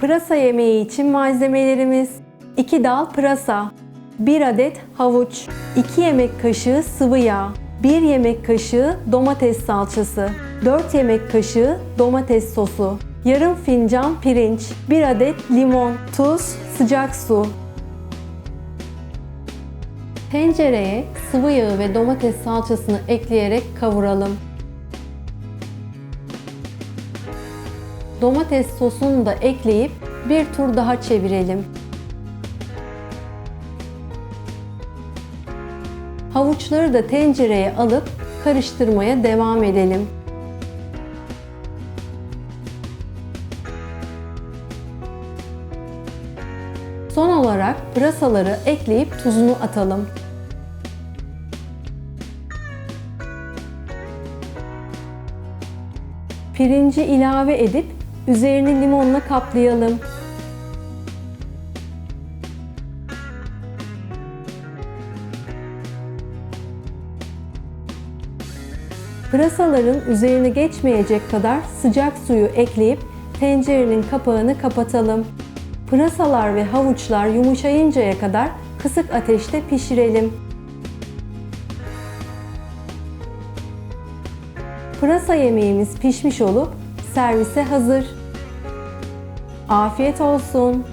Pırasa yemeği için malzemelerimiz 2 dal pırasa, 1 adet havuç, 2 yemek kaşığı sıvı yağ, 1 yemek kaşığı domates salçası, 4 yemek kaşığı domates sosu, yarım fincan pirinç, 1 adet limon, tuz, sıcak su. Tencereye sıvı yağı ve domates salçasını ekleyerek kavuralım. Domates sosunu da ekleyip bir tur daha çevirelim. Havuçları da tencereye alıp karıştırmaya devam edelim. Son olarak pırasaları ekleyip tuzunu atalım. Pirinci ilave edip üzerini limonla kaplayalım. Pırasaların üzerine geçmeyecek kadar sıcak suyu ekleyip tencerenin kapağını kapatalım. Pırasalar ve havuçlar yumuşayıncaya kadar kısık ateşte pişirelim. Pırasa yemeğimiz pişmiş olup servise hazır. Afiyet olsun.